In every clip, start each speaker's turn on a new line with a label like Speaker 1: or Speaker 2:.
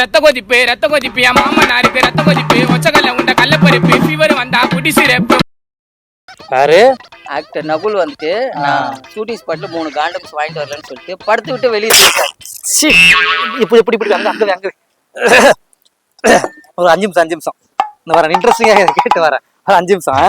Speaker 1: ரத்த கொதிப்பு ரத்த கொதிப்பு. என் மாமனாருக்கு ரத்த கொதிப்பு. ஒச்சக்கல்ல உண்ட கள்ளப்பருப்பு ஃபீவர் வந்தா குடி சிறப்பு.
Speaker 2: யாரு?
Speaker 3: ஆக்டர் நகுல் வந்துட்டு நான் ஷூட்டிங் ஸ்பாட்ல மூணு காண்டம்ஸ் வாங்கிட்டு வரலன்னு சொல்லிட்டு படுத்து விட்டு வெளியே வந்துட்டார்.
Speaker 2: சி, இப்படி இப்படி இப்படி அங்க அங்க அங்க. ஒரு அஞ்சு நிமிஷம் அஞ்சு நிமிஷம் இந்த வரேன் இன்ட்ரெஸ்டிங்காக கேட்டு வரேன் ஒரு அஞ்சு நிமிஷம் ஆ?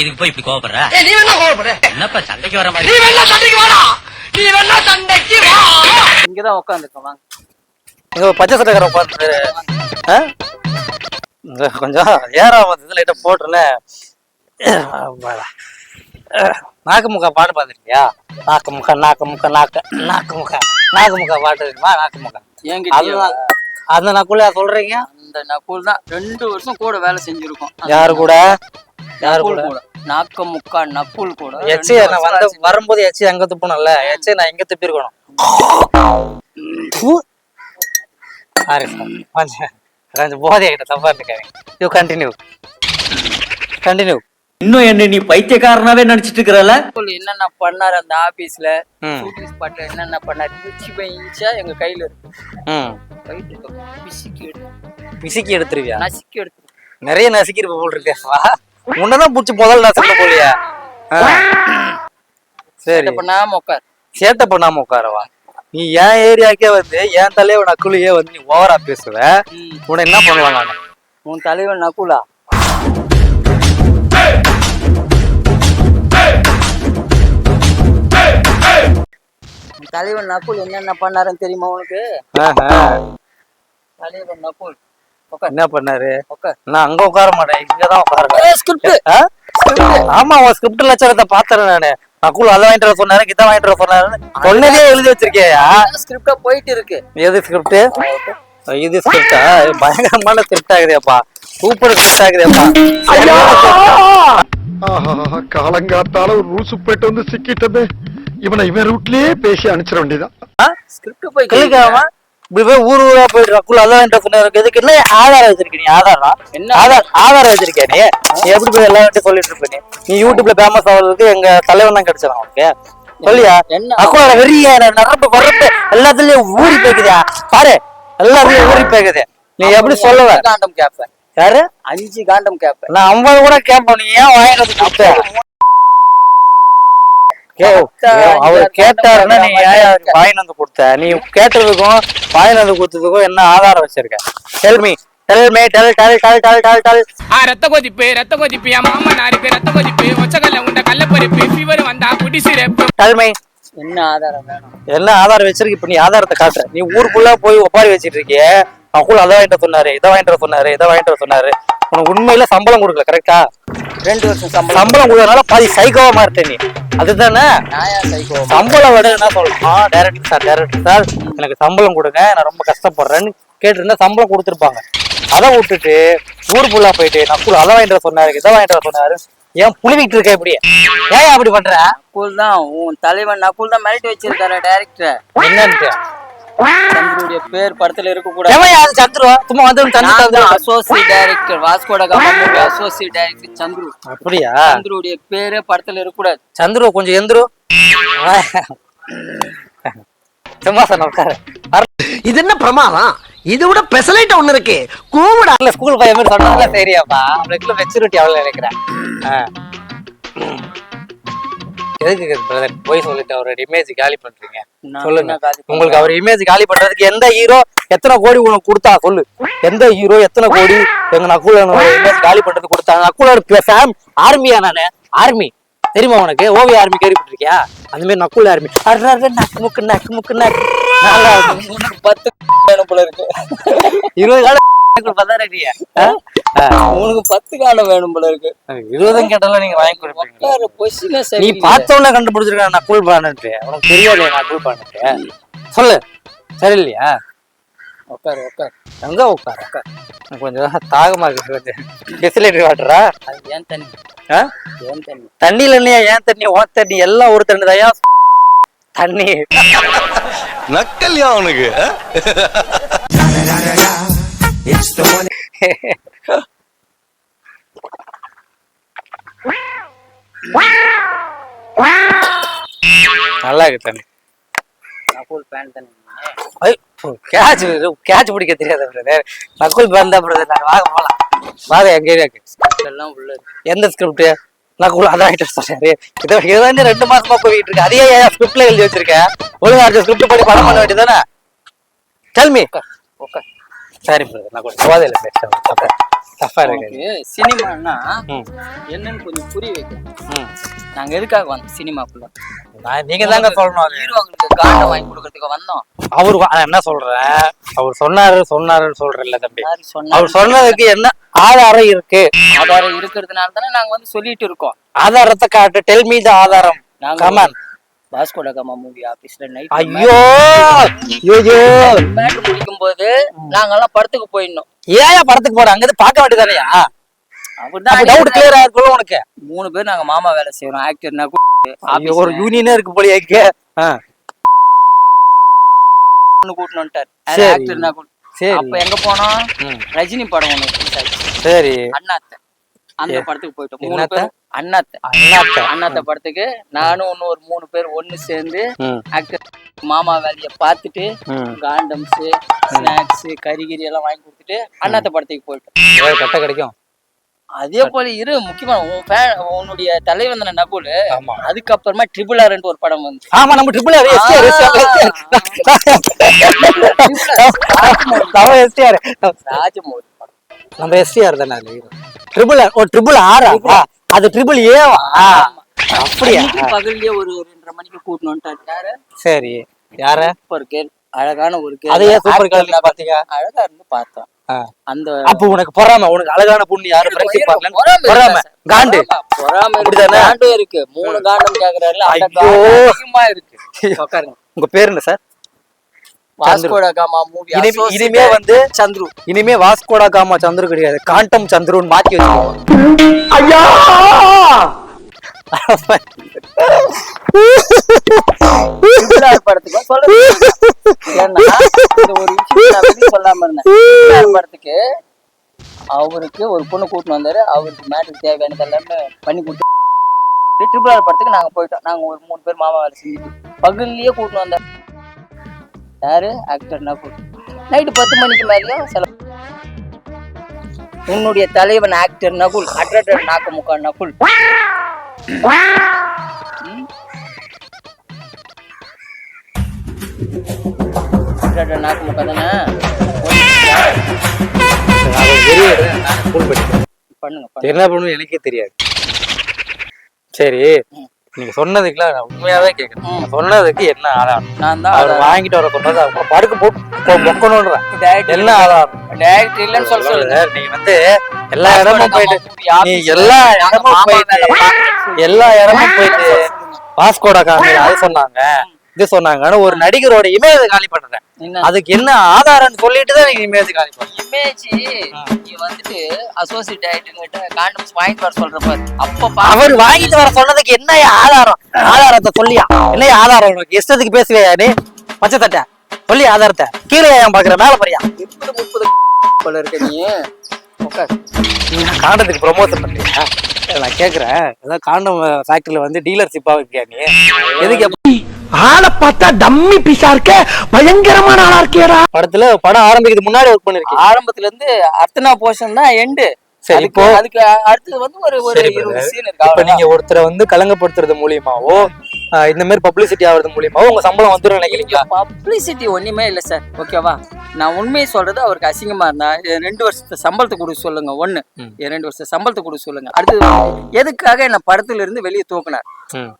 Speaker 4: இதுக்கு போய் இப்படி கோவப்படுற?
Speaker 1: நீ வேணா கோவப்படு.
Speaker 4: என்னப்பா சண்டைக்கு வர மாதிரி?
Speaker 1: நீ வேணா சண்டைக்கு வாடா. நீ வேணா சண்டைக்கு வா.
Speaker 3: இங்கதான் உட்காந்துருக்கோம் வாங்க.
Speaker 2: இங்க பச்சை சட்டக்கார உட்காந்து கொஞ்சம் ஏறா வந்து லைட்டா போட்டுருல நாக்கு முக்கா பாட்டு பார்த்துருக்கியா நாக்கு முக்கா நாக்கு முக்கா நாக்கு நாக்கு முக்கா நாக்கு முக்கா பாட்டு இருக்குமா நாக்கு முக்கா அதுதான் அந்த நக்குள்ள சொல்றீங்க?
Speaker 3: அந்த நகுல் தான். ரெண்டு வருஷம் கூட வேலை செஞ்சிருக்கோம்.
Speaker 2: யாரு கூட? யாரு கூட?
Speaker 3: கூட. நாக்க முக்கா நக்குல் கூட.
Speaker 2: எச்சி நான் வந்து வரும்போது எச்சி அங்க துப்பணும்ல எச்சி நான் இங்க துப்பிருக்கணும். கொஞ்சம் கொஞ்சம் போதை ஆகிட்ட தப்பா இருக்காங்க யூ கண்டினியூ கண்டினியூ
Speaker 4: இன்னும் என்ன நீ பைத்தியக்காரனாவே நினைச்சிட்டு இருக்கிறல?
Speaker 3: என்னென்ன பண்ணாரு அந்த ஆபீஸ்ல ஷூட்டிங் ஸ்பாட்ல என்னென்ன பண்ணாரு? குச்சி பை இன்ச்சா எங்க கையில இருக்கு. பிசிக்கி எடுத்து.
Speaker 2: பிசுக்கி எடுத்துருவியா?
Speaker 3: நசுக்கி எடுத்து
Speaker 2: நிறைய நசுக்கிட்டு போல் இருக்கேப்பா உன்னதான் பிடிச்சி முதல்ல நசுக்க போலியா. சரி.
Speaker 3: பண்ணாம உட்கார்
Speaker 2: சேட்டை பண்ணாம உட்காரவா நீ என் ஏரியாக்கே வந்து என் தலைவன் நக்குலையே வந்து நீ ஓவரா பேசுவ. உன்னை என்ன பண்ணலாம் நான்?
Speaker 3: உன் தலைவன் உன் தலைவன் நகுல் என்னென்ன பண்ணாருன்னு தெரியுமா உனக்கு? தலைவன் உட்கார்
Speaker 2: என்ன பண்ணாரு? நான் அங்க உட்கார மாட்டேன் இங்கதான் ஆ? ஆமா உன் ஸ்கிரிப்ட் லட்சணத்தை பாத்துறேன் நானு. நக்குல் அதை வாங்கிட்டு வர சொன்னாரு கிட்ட வாங்கிட்டு வர சொன்னாரு சொன்னதே எழுதி வச்சிருக்கேயா
Speaker 3: ஸ்கிரிப்டா போயிட்டு இருக்கு.
Speaker 2: எது ஸ்கிரிப்ட் இது ஸ்கிரிப்டா பயங்கரமான ஸ்கிரிப்ட் ஆகுதேப்பா சூப்பர் ஸ்கிரிப்ட் ஆகுதேப்பா
Speaker 5: ஆஹா காலங்காத்தால ஒரு ரூசு போயிட்டு வந்து சிக்கிட்டமே. இவனை இவன் ரூட்லயே பேசி அனுப்பிச்சிட வேண்டியதான்
Speaker 3: ஸ்கிரிப்ட் போய்
Speaker 2: கிளிக்காம இப்படி போய் ஊர் ஊரா போயிட்டு நக்குல் அதான் சொன்னாரு எதுக்கு என்ன ஆதாரம் வச்சிருக்க நீ? ஆதாரம்
Speaker 3: என்ன?
Speaker 2: ஆதார் ஆதாரம் வச்சிருக்கியா நீ? எப்படி போய் எல்லார்ட்டையும் சொல்லிட்டு இருப்ப நீ? நீ யூடியூப்ல ஃபேமஸ் ஆகிறதுக்கு எங்க தலைவன் தான் கிடைச்சான் உனக்கு. சொல்லியா?
Speaker 3: என்ன?
Speaker 2: அக்குளோட வெறிய நரம்பு வரம்பு எல்லாத்துலயும் ஊறி போய்க்குதா பாரு எல்லாத்துலயும் ஊறி போய்க்குது. நீ எப்படி சொல்லுவ
Speaker 3: காண்டம் கேப்பேன்.
Speaker 2: யாரு?
Speaker 3: அஞ்சு காண்டம் கேப்பேன்.
Speaker 2: நான் ஐம்பது கூட கேட்பேன் நீ ஏன் வாங்கிட்டு வந்து கொடுத்த ஏ, ஏ, அவர் கேட்டாருன்னா நீ ஏன் அவருக்கு வாங்கிட்டு வந்து கொடுத்த? நீ கேட்டதுக்கும் வாங்கிட்டு வந்து கொடுத்ததுக்கும் என்ன ஆதாரம் வச்சிருக்க? Tell me tell me tell tell tell tell tell tell
Speaker 1: ஆ ரத்த கொதிப்பு ரத்த கொதிப்பு என் மாமனாருக்கு ரத்த கொதிப்பு. ஒச்சக்கல்ல உண்ட கள்ளப்பருப்பு ஃபீவர் வந்தா குடி சிறப்பு
Speaker 2: டெல் மே
Speaker 3: என்ன ஆதாரம் வேணும்?
Speaker 2: என்ன ஆதாரம் வச்சிருக்கு? இப்ப நீ ஆதாரத்தை காட்டுற. நீ ஊருக்குள்ள போய் ஒப்பாரி வச்சிட்டு இருக்கிய அக்குள் அதை வாங்கிட்டு சொன்னாரு இதை வாங்கிட்டு சொன்னாரு இதை வாங்கிட்டு சொன்னாரு. உனக்கு உண்மையில சம்பளம் கொடுக்கல கரெக்டா
Speaker 3: ரெண்டு வருஷம் சம்பளம்.
Speaker 2: சம்பளம் கொடுக்கறதுனால பாதி சைக்கோவா மாறிட்ட நீ. அதுதானே? சம்பளம் விட என்ன சொல்லணும் டேரக்டர் சார் டேரக்டர் சார் எனக்கு சம்பளம் கொடுங்க நான் ரொம்ப கஷ்டப்படுறேன்னு கேட்டிருந்தா சம்பளம் கொடுத்துருப்பாங்க. அதை விட்டுட்டு ஊர் ஃபுல்லா போயிட்டு நக்குள் அதை வாங்கிட்டு சொன்னாரு இதை வாங்கிட்டு சொன்னாரு. ஏன் புளிவிட்டு இருக்க இப்படி? ஏன் அப்படி பண்ற?
Speaker 3: நகுல் தான் உன் தலைவன் நகுல் தான் மிரட்டி வச்சிருக்காரு டைரக்டர்
Speaker 2: என்னன்ட்டு?
Speaker 3: சந்திரனுடைய பேர் படத்துல இருக்க கூடாது
Speaker 2: சந்துரு? சும்மா வந்து Chandu
Speaker 3: associate director Vasco da Gama associate director Chandru.
Speaker 2: அப்படியா?
Speaker 3: சந்துருடைய பேரே படத்துல இருக்க கூடாது
Speaker 2: சந்துரு கொஞ்சம் எந்திரு. சும்மா சொன்ன உட்காரு.
Speaker 6: இது என்ன பிரமாதம்? இது விட பெசலைட் ஒண்ணு இருக்கு. கூவிடா.
Speaker 2: இல்ல ஸ்கூல் பையன் மாதிரி சொன்னால சரியாப்பா. அவனுக்குள்ள மெச்சூரிட்டி அவ்வளவு நினைக்கிறேன். எதுக்கு பிரதர் போய் சொல்லிட்டு அவரோட இமேஜ் காலி பண்றீங்க. சொல்லுங்க? உங்களுக்கு அவர் இமேஜ் காலி பண்றதுக்கு எந்த ஹீரோ எத்தனை கோடி உனக்கு கொடுத்தா சொல்லு. எந்த ஹீரோ எத்தனை கோடி? எங்க நக்குல இமேஜ் காலி பண்றதுக்கு கொடுத்தாங்க. நக்குலோட ஃபேம் ஆர்மியா நானு. ஆர்மி தெரியுமா உனக்கு? ஓவிய ஆர்மி கேள்விப்பட்டிருக்கியா? அந்த மாதிரி நக்குல ஆர்மி நக்கு முக்கு நக்கு முக்கு நக்கு.
Speaker 3: பத்து வேணும் போல இருக்கு
Speaker 2: இருபது காலம் பதாரியா
Speaker 3: உனக்கு பத்து காலம் வேணும் போல இருக்கு
Speaker 2: இருபதும் கேட்டாலும் நீங்க வாங்கி கொடுப்பீங்க
Speaker 3: உட்கார பொசிஷனே
Speaker 2: நீ
Speaker 3: சரி
Speaker 2: பார்த்தவன கண்டுபிடிச்சிருக்க நான் கூல் பண்ணிட்டு உனக்கு தெரியாது நான் கூல் பண்ணிட்டு சொல்லு சரி இல்லையா
Speaker 3: உட்காரு உட்காரு
Speaker 2: எங்க உட்காரு எனக்கு கொஞ்சம் தாகமா இருக்கு கொஞ்சம் டெசிலேட்டரி வாட்டரா
Speaker 3: அது ஏன் தண்ணி
Speaker 2: ஆ?
Speaker 3: ஏன் தண்ணி
Speaker 2: தண்ணியில இல்லையா ஏன் தண்ணி உன் தண்ணி எல்லாம் ஒரு தண்ணி தாயா தண்ணி
Speaker 7: நக்கல்யா அவனுக்கு
Speaker 2: நல்லா இருக்கு தண்ணி.
Speaker 3: நகூல் பேண்ட் தண்ணி.
Speaker 2: கேட்ச் கேட்ச் பிடிக்க தெரியாத பிரதர் நக்குல் பந்தா பிரதர் நான் வாங்க போலாம். வாங்க எங்க ஏரியாக்கு
Speaker 3: எல்லாம் உள்ள இருக்கு.
Speaker 2: எந்த ஸ்கிரிப்ட் நக்குல் அதான் ஆயிட்டு சொல்றாரு இதோ இதுதான் ரெண்டு மாசமா போயிட்டு இருக்கு. அதையே ஏன் ஸ்கிரிப்ட்ல எழுதி வச்சிருக்கேன். ஒழுங்கா அடுத்த ஸ்கிரிப்ட் படி படம் பண்ண வேண்டியதானே டெல் மீ
Speaker 3: ஓகே
Speaker 2: சரி நான் கொஞ்சம் போதையில பேசுறேன் தப்பா இருக்கு. ம்.
Speaker 3: என்னன்னு கொஞ்சம் புரிய வைக்கணும். நாங்க எதுக்காக வந்தோம் சினிமாக்குள்ள?
Speaker 2: நீங்க தாங்க சொல்லணும்.
Speaker 3: ஹீரோங்களுக்கு காண்டம் வாங்கி கொடுக்கறதுக்கு வந்தோம்.
Speaker 2: அவரு என்ன சொல்றேன்? அவர் சொன்னாரு சொன்னாருன்னு சொல்றேன்ல தம்பி. அவர் சொன்னதுக்கு என்ன ஆதாரம் இருக்கு?
Speaker 3: ஆதாரம் இருக்கிறதுனால தானே நாங்க வந்து சொல்லிட்டு இருக்கோம்.
Speaker 2: ஆதாரத்தை காட்டு டெல் மீ த ஆதாரம். Come on
Speaker 3: Vasco da Gama movie ஆபீஸ்ல நைட்
Speaker 2: ஐயோ! ஐயோ!
Speaker 3: மேட்ரு முடிக்கும் போது நாங்கெல்லாம் படத்துக்கு போயிடணும்.
Speaker 2: ஏன் படத்துக்கு போற? அங்க பார்க்க வேண்டியதானயா
Speaker 3: அப்படிதான்
Speaker 2: டவுட் கிளியர் உனக்கு?
Speaker 3: மூணு பேர் நாங்க மாமா வேலை செய்யறோம் ஆக்டர்னா
Speaker 2: ஒரு யூனியனே இருக்கு போலியே
Speaker 3: வந்துட்டார்.
Speaker 2: சரி.
Speaker 3: ஆக்டர்னா
Speaker 2: சரி.
Speaker 3: அப்ப எங்க போனோம்? ரஜினி படம் ஒண்ணு.
Speaker 2: சரி.
Speaker 3: அண்ணாத்த. அந்த படத்துக்கு போயிட்டோம். மூணு
Speaker 2: என்னத்த?
Speaker 3: பேர் அண்ணாத்த.
Speaker 2: அண்ணாத்த.
Speaker 3: அண்ணாத்த படத்துக்கு நானும் இன்னும் ஒரு மூணு பேர் ஒண்ணு சேர்ந்து மாமா வேலையை பார்த்துட்டு. காண்டம்ஸ் ஸ்நாக்ஸ் கறிகிரி எல்லாம் வாங்கி கொடுத்துட்டு அண்ணாத்த படத்துக்கு போயிட்டோம்.
Speaker 2: கட்ட கிடைக்கும்?
Speaker 3: அதே போல இரு முக்கியமா உன்னுடைய தலைவன் தானே நகுல்.
Speaker 2: ஆமா.
Speaker 3: அதுக்கப்புறமா ட்ரிபிள் ஆர்ன்ட்டு ஒரு படம் வந்து
Speaker 2: ஆமா நம்ம ட்ரிபிள் ஆர் எஸ்டிஆர் நம்ம எஸ்டிஆர் தானே ட்ரிபிள் ஆர் ஓ ட்ரிபிள் ஆரா அது ட்ரிபிள் ஏவா அப்படியா?
Speaker 3: அன்னைக்கு பகல்லே ஒரு ரெண்டரை மணிக்கு யாரு?
Speaker 2: சரி. யார?
Speaker 3: சூப்பர் கேள். அழகான ஒரு
Speaker 2: அது
Speaker 3: கேள்
Speaker 2: ஏன் சூப்பர் கலர்ல பாத்தீங்க?
Speaker 3: அழகா இருந்து பார்த்தோம். அந்த
Speaker 2: அப்ப உனக்கு பொறாம உனக்கு அழகான பொண்ணு யாரு? ஃப்ரெண்ட்ஷிப் பார்க்கல பொறாம. காண்டு.
Speaker 3: பொறாம இருக்கு. மூணு காண்டம் கேக்குறாருல அதிகமா இருக்கு.
Speaker 2: உங்க பேர் என்ன சார்?
Speaker 3: வாஸ்கோட காமா மூவி
Speaker 2: இனிமே இனிமே வந்து சந்துரு. இனிமே வாஸ்கோடா காமா சந்துரு கிடையாது. காண்டம் சந்துருன்னு மாத்தி வச்சுக்கோங்க.
Speaker 6: ஐயா!
Speaker 3: படத்துக்கு ஒரு விஷயம் சொல்லாம இருந்தேன். படத்துக்கு அவருக்கு ஒரு பொண்ணு கூட்டிட்டு வந்தாரு. அவருக்கு மேட்டுக்கு தேவையானது எல்லாமே பண்ணி கொடுத்து ட்ரிபிள் ஆர் படத்துக்கு நாங்க போயிட்டோம். நாங்க ஒரு மூணு பேர் மாமா வேலை செஞ்சுட்டு பகல்லையே கூட்டிட்டு வந்தார். யாரு? ஆக்டர் நகுல் நைட்டு பத்து மணிக்கு மேலேயும் செலவு உன்னுடைய தலைவன் ஆக்டர் நகுல் அட்ரட்டர் நாக்கு முக்கா நகுல் ம்? அட்ரட்டர் நாக்கு முக்கா தானே? பண்ணுங்க பண்ணுங்க.
Speaker 2: என்ன பண்ணும் எனக்கே தெரியாது. சரி. நீங்க சொன்னதுக்குலாம் நான் உண்மையாவே கேக்குறேன். நீங்க சொன்னதுக்கு என்ன ஆதாரம்?
Speaker 3: நான் தான்
Speaker 2: அவர் வாங்கிட்டு வர சொன்னது அவங்க படுக்க போட்டு மொக்கணும்ன்ற என்ன ஆதாரம்?
Speaker 3: டைரக்டர் இல்லைன்னு சொல்ல சொல்லுங்க
Speaker 2: நீ வந்து எல்லா இடமும் போயிட்டு நீ எல்லா இடமும் போயிட்டு எல்லா இடமும் போயிட்டு வாஸ்கோட காமி அது சொன்னாங்க. இது சொன்னாங்கன்னு ஒரு நடிகரோட இமேஜ் காலி பண்றேன். அதுக்கு என்ன ஆதாரம்னு சொல்லிட்டு தான் நீங்க இமேஜ் காலி பண்ற
Speaker 3: இமேஜ் நீ வந்துட்டு அசோசியேட் ஆயிட்டு காண்டம்ஸ் வாங்கிட்டு வர சொல்ற பாரு. அப்ப
Speaker 2: அவர் வாங்கிட்டு வர சொன்னதுக்கு என்ன ஆதாரம்? ஆதாரத்தை சொல்லியா? என்ன ஆதாரம் உனக்கு? இஷ்டத்துக்கு பேசுவியா நீ? பச்சை சொல்லி ஆதாரத்தை. கீழே ஏன் பாக்குற? மேல போறியா?
Speaker 3: முப்பது முப்பது போல இருக்க நீ.
Speaker 2: காண்டத்துக்கு ப்ரொமோஷன் இல்ல, நான் கேக்குறேன். ஏதாவது காண்டம் ஃபேக்டரியில வந்து டீலர்ஷிப்பா இருக்கியா நீ? எதுக்கு
Speaker 6: ஆளை பார்த்தா டம்மி பீஸா இருக்க? பயங்கரமான ஆளா இருக்கேடா
Speaker 2: படத்துல படம் ஆரம்பிக்கிறதுக்கு முன்னாடி ஒர்க் பண்ணிருக்கேன்
Speaker 3: ஆரம்பத்துல இருந்து அர்த்தனா போர்ஷன் தான் எண்டு
Speaker 2: சரி, இப்போ-
Speaker 3: அதுக்கு அடுத்தது வந்து ஒரு ஒரு
Speaker 2: இப்ப. நீங்க ஒருத்தரை வந்து கலங்கப்படுத்துறது மூலியமாவோ இந்த மாதிரி பப்ளிசிட்டி ஆகுறது மூலியமாவோ உங்க சம்பளம் வந்துடும் நினைக்கிறீங்களா?
Speaker 3: பப்ளிசிட்டி ஒண்ணுமே இல்ல சார் ஓகேவா நான் உண்மையை சொல்றது அவருக்கு அசிங்கமா இருந்தா ரெண்டு வருஷத்து சம்பளத்தை கொடுக்க சொல்லுங்க. ஒண்ணு. ரெண்டு வருஷம் சம்பளத்தை கொடுக்க சொல்லுங்க. அடுத்தது எதுக்காக என்ன படத்துல இருந்து வெளியே தூக்குனார்.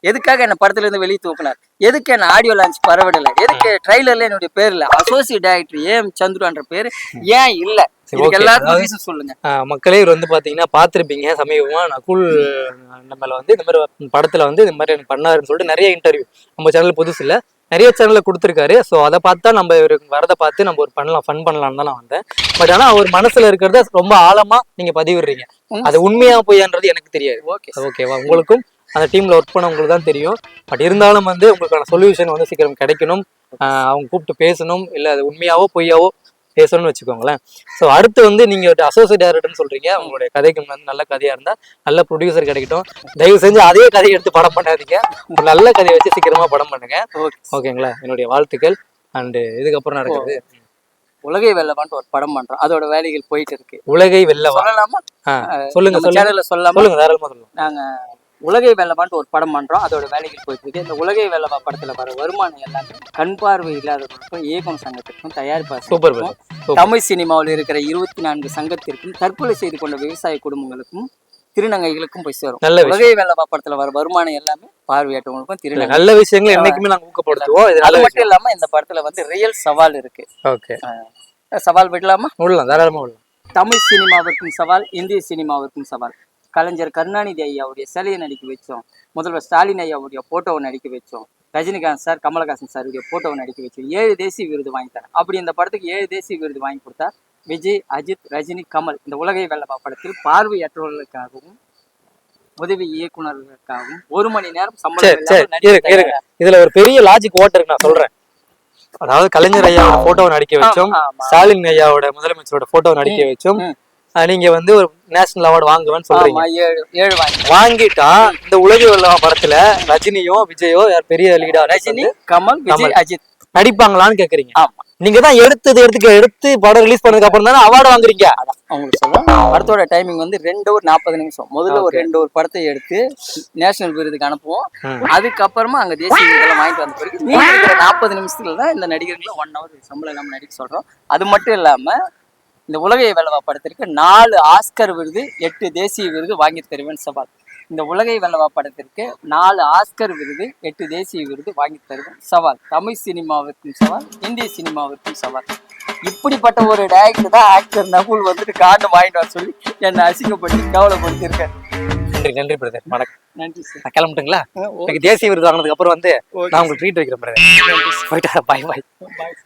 Speaker 3: எதுக்காக என்ன படத்துல இருந்து வெளியே தூக்குனார்? எதுக்கு என்ன ஆடியோ லான்ச் பரவடல? எதுக்கு ட்ரைலர்ல என்னுடைய பேர் இல்ல? அசோசியேட் டைரக்டர் ஏஎம் சந்துருன்ற பேரு ஏன் இல்ல? சொல்லுங்க.
Speaker 2: மக்களே இவர் வந்து பாத்தீங்கன்னா பார்த்திருப்பீங்க சமீபமா. நகுல் நம்மள வந்து இந்த மாதிரி படத்துல வந்து இந்த மாதிரி எனக்கு பண்ணாருன்னு சொல்லிட்டு நிறைய இன்டர்வியூ நம்ம சேனல் புதுசு இல்ல. நிறைய சேனல்ல கொடுத்துருக்காரு. ஸோ அதை பார்த்தா நம்ம இவருக்கு வரதை பார்த்து நம்ம ஒரு பண்ணலாம் ஃபன் பண்ணலாம்னு தான் நான் வந்தேன். பட் ஆனா அவர் மனசுல இருக்கிறத ரொம்ப ஆழமா நீங்க பதிவிடுறீங்க. அது உண்மையா பொய்யான்றது எனக்கு தெரியாது.
Speaker 3: ஓகே
Speaker 2: ஓகேவா உங்களுக்கும் அந்த டீம்ல ஒர்க் பண்ண உங்களுக்கு தான் தெரியும். பட் இருந்தாலும் வந்து உங்களுக்கான சொல்யூஷன் வந்து சீக்கிரம் கிடைக்கணும். அவங்க கூப்பிட்டு பேசணும். இல்ல அது உண்மையாவோ பொய்யாவோ பேசணும்னு வச்சுக்கோங்களேன். ஸோ அடுத்து வந்து நீங்க ஒரு அசோசியேட் டைரக்டர்னு சொல்றீங்க. உங்களுடைய கதைக்கு வந்து நல்ல கதையா இருந்தா நல்ல ப்ரொடியூசர் கிடைக்கட்டும். தயவு செஞ்சு அதே கதையை எடுத்து படம் பண்ணாதீங்க. ஒரு நல்ல கதையை வச்சு சீக்கிரமா படம் பண்ணுங்க.
Speaker 3: ஓகே
Speaker 2: ஓகேங்களா என்னுடைய வாழ்த்துக்கள். அண்டு இதுக்கப்புறம் நடக்கிறது
Speaker 3: உலகை வெல்லவான்ட்டு ஒரு படம் பண்றோம். அதோட வேலைகள் போயிட்டு இருக்கு.
Speaker 2: உலகை வெல்லவா?
Speaker 3: சொல்லலாமா?
Speaker 2: சொல்லுங்க
Speaker 3: சேனல்ல சொல்லலாமா?
Speaker 2: சொல்லுங்க தாராளமா சொல்லுங்க.
Speaker 3: நாங்க உலகை வெல்லவான்ட்டு ஒரு படம் பண்றோம். அதோட வேலைகள் போயிட்டு இருக்கு இந்த உலகை வெல்லவா படத்துல வர வருமானம் எல்லாமே கண் பார்வை இல்லாதவர்களுக்கும் இயக்கம் சங்கத்திற்கும் தயாரிப்பாளர்களுக்கும்
Speaker 2: சூப்பர்.
Speaker 3: தமிழ் சினிமாவில் இருக்கிற இருபத்தி நான்கு சங்கத்திற்கும் தற்கொலை செய்து கொண்ட விவசாய குடும்பங்களுக்கும் திருநங்கைகளுக்கும் போய் சேரும்.
Speaker 2: நல்ல
Speaker 3: உலகை வெல்லவா படத்துல வர வருமானம் எல்லாமே பார்வையற்றவங்களுக்கும்
Speaker 2: இல்ல,
Speaker 3: திருநங்கை
Speaker 2: நல்ல விஷயங்களை என்னைக்குமே நாங்க ஊக்கப்படுத்துவோம்.
Speaker 3: அது மட்டும் இல்லாம இந்த படத்துல வந்து ரியல் சவால் இருக்கு.
Speaker 2: ஓகே.
Speaker 3: சவால் விடலாமா?
Speaker 2: விடலாம் தாராளமா விடலாம்.
Speaker 3: தமிழ் சினிமாவிற்கும் சவால் இந்திய சினிமாவிற்கும் சவால். கலைஞர் கருணாநிதி ஐயாவுடைய சிலையை நடிக்க வச்சோம். முதல்வர் ஸ்டாலின் ஐயாவுடைய போட்டோவை நடிக்க வச்சோம். ரஜினிகாந்த் சார் கமலஹாசன் சாருடைய போட்டோவை நடிக்க வச்சோம். ஏழு தேசிய விருது வாங்கி தரேன் அப்படி இந்த படத்துக்கு ஏழு தேசிய விருது வாங்கி கொடுத்தா விஜய் அஜித் ரஜினி கமல் இந்த உலகை வெல்லவா படத்தில் பார்வையற்றவர்களுக்காகவும் உதவி இயக்குனர்களுக்காகவும் ஒரு மணி நேரம் சம்பளம்
Speaker 2: இதுல ஒரு பெரிய லாஜிக் ஓட்ட இருக்கு நான் சொல்றேன். அதாவது கலைஞர் ஐயாவோட போட்டோவை நடிக்க வச்சோம். ஸ்டாலின் ஐயாவோட முதலமைச்சரோட போட்டோவை நடிக்க வச்சோம். நீங்க வந்து ஒரு நேஷனல் அவார்டு வாங்குவேன்னு சொல்றீங்க.
Speaker 3: ஏழு ஏழு வாங்கி
Speaker 2: வாங்கிட்டா இந்த உலக படத்துல ரஜினியோ விஜயோ யார் பெரிய லீடா
Speaker 3: ரஜினி கமல் விஜய். அஜித்.
Speaker 2: நடிப்பாங்களான்னு கேக்குறீங்க.
Speaker 3: ஆமா.
Speaker 2: நீங்க தான் எடுத்தது எடுத்துக்க எடுத்து படம் ரிலீஸ் பண்ணதுக்கு அப்புறம் தானே அவார்டு வாங்குறீங்க.
Speaker 3: அவங்களுக்கு சொல்றேன் படத்தோட டைமிங் வந்து ரெண்டு ஒரு நாற்பது நிமிஷம். முதல்ல ஒரு. ரெண்டு ஒரு படத்தை எடுத்து நேஷனல் விருதுக்கு அனுப்புவோம். அதுக்கப்புறமா அங்க தேசிய விருதெல்லாம் வாங்கிட்டு வந்த பிறகு நாற்பது நிமிஷத்துல தான் இந்த நடிகர்களை ஒன் ஹவர் சம்பளம் இல்லாம நடிக்க சொல்றோம். அது மட்டும் இல்லாம இந்த உலகை வெல்லவா படத்திற்கு நாலு ஆஸ்கர் விருது எட்டு தேசிய விருது வாங்கி தருவேன் சவால். இந்த உலகை வெல்லவா படத்திற்கு நாலு ஆஸ்கர் விருது எட்டு தேசிய விருது வாங்கி தருவேன் சவால். தமிழ் சினிமாவிற்கும் சவால் இந்திய சினிமாவிற்கும் சவால். இப்படிப்பட்ட ஒரு டைரக்டர் தான் ஆக்டர் நகுல் வந்துட்டு காண்டு வாங்கிட்டு வர சொல்லி என்னை அசிங்கப்படுத்தி கவலைப்படுத்தியிருக்காரு.
Speaker 2: நன்றி நன்றி பிரதர் வணக்கம்.
Speaker 3: நன்றி சார்
Speaker 2: கிளம்பட்டுங்களா? எனக்கு தேசிய விருது வாங்கினதுக்கு அப்புறம் வந்து நான் உங்களுக்கு ட்ரீட் வைக்கிறேன் பிரதர் போயிட்டா பாய் பாய்
Speaker 3: பாய்